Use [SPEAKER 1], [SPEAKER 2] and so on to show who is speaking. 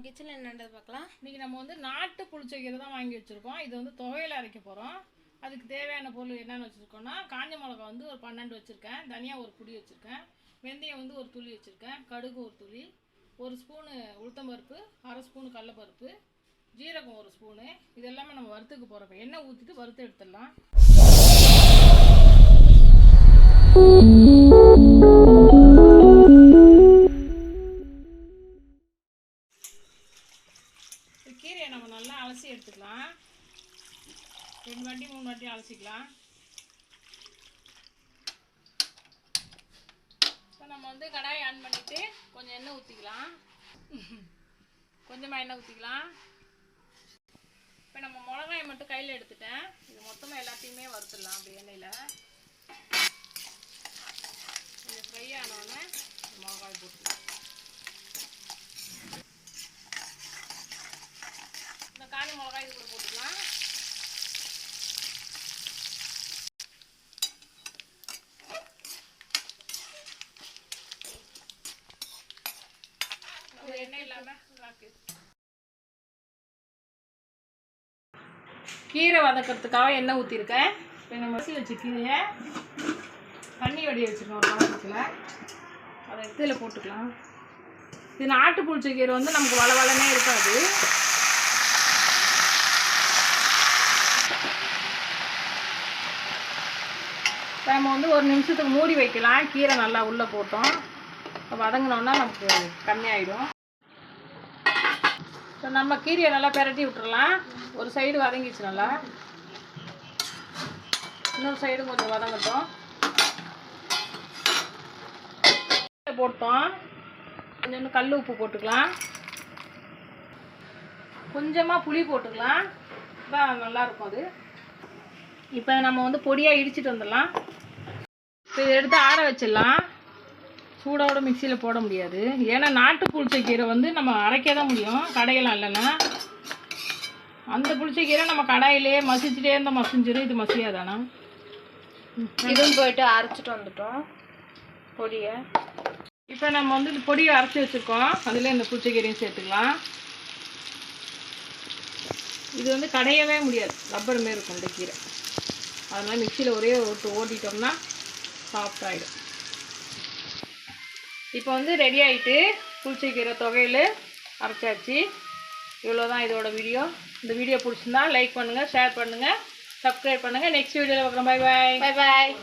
[SPEAKER 1] நம்ம கிச்சனில் என்னன்றது பார்க்கலாம்
[SPEAKER 2] இன்றைக்கி நம்ம வந்து நாட்டு புளிச்சக்கீரை தான் வாங்கி வச்சுருக்கோம். இது வந்து துவையில் அரைக்க போகிறோம் அதுக்கு தேவையான பொருள் என்னென்னு வச்சுருக்கோன்னா காஞ்ச மிளகா வந்து ஒரு பன்னெண்டு வச்சுருக்கேன். தனியாக ஒரு புடி வச்சுருக்கேன். வெந்தயம் வந்து ஒரு துளி வச்சுருக்கேன். கடுகு ஒரு துளி ஒரு ஸ்பூனு உளுத்தம்பருப்பு அரை ஸ்பூனு கடலப்பருப்பு ஜீரகம் ஒரு ஸ்பூனு. இது எல்லாமே நம்ம வறுத்துக்கு போகிறப்ப எண்ணெய் ஊற்றிட்டு வறுத்து எடுத்துடலாம். நல்லா அலசி எடுத்துக்கலாம். ரெண்டு வாட்டி மூணு வாட்டி அலசிக்கலாம். இப்போ நம்ம வந்து கடாயை ஆன் பண்ணிவிட்டு கொஞ்சம் எண்ணெய் ஊற்றிக்கலாம் கொஞ்சமாக எண்ணெய் ஊற்றிக்கலாம் இப்போ நம்ம மிளகாயை மட்டும் கையில் எடுத்துட்டேன். இது மொத்தமாக எல்லாத்தையுமே வறுத்துடலாம் அப்படி எண்ணெயில் கொஞ்சம் ஃப்ரை ஆனோடனே மிளகாய் போட்டுக்கலாம் இந்த காணி மிளகாய் இது கூட போட்டுக்கலாம் நம்ம எண்ணெய் இல்லாமல் கீரை வதக்கிறதுக்காக எண்ணெய் ஊற்றிருக்கேன் இப்போ நம்ம மசி வச்ச கீரையை தண்ணி வடி வச்சுருக்கோம் ஒரு பாத்திரத்தில் அதை இதில் போட்டுக்கலாம். இது நாட்டு புளிச்ச கீரை வந்து நமக்கு வள வளமே இருக்காது. நம்ம வந்து ஒரு நிமிஷத்துக்கு மூடி வைக்கலாம். கீரை நல்லா உள்ளே போட்டோம். வதங்கினோன்னா நமக்கு கம்மியாயிடும். ஸோ நம்ம கீரையை நல்லா பெரட்டி விட்டுறலாம். ஒரு சைடு வதங்கிச்சு நல்லா. இன்னொரு சைடு கொஞ்சம் வதங்கட்டும். போட்டோம். கொஞ்சோண்டு கல் உப்பு போட்டுக்கலாம். கொஞ்சமாக புளி போட்டுக்கலாம். தான் நல்லாயிருக்கும் அது. இப்போ நம்ம வந்து பொடியாக இடிச்சிட்டு வந்துடலாம். இப்போ இதை எடுத்து ஆற வச்சிடலாம். சூடோட மிக்சியில் போட முடியாது. ஏன்னா நாட்டு புளிச்சக்கீரை வந்து நம்ம அரைக்க தான் முடியும். கடையெல்லாம் இல்லைன்னா. அந்த புளிச்சக்கீரை நம்ம கடாயிலேயே மசிச்சுட்டே இருந்தால் மசிஞ்சிடும் இது மசியாதானா?
[SPEAKER 1] இதுவும் போயிட்டு அரைச்சிட்டு வந்துட்டோம். பொடியை.
[SPEAKER 2] இப்போ நம்ம வந்து இந்த பொடியை அரைச்சி வச்சுருக்கோம். அதில் இந்த புளிச்சக்கீரையும் சேர்த்துக்கலாம். இது வந்து கடையவே முடியாது. ரப்பர் மாரி இருக்கும் இந்த கீரை. அதனால் மிக்சியில் ஒரே ஓட்டு ஓட்டிட்டோம்னா சாஃப்ட் ஆகிடும் இப்போ வந்து ரெடி ஆகிட்டு புளிச்சக்கீரை தொகையில் அரைச்சாச்சு. இவ்வளோ தான் இதோட வீடியோ இந்த வீடியோ பிடிச்சிருந்தா லைக் பண்ணுங்கள் ஷேர் பண்ணுங்கள் சப்ஸ்கிரைப் பண்ணுங்கள் நெக்ஸ்ட் வீடியோவில் பார்க்குறோம். Bye bye
[SPEAKER 1] bye bye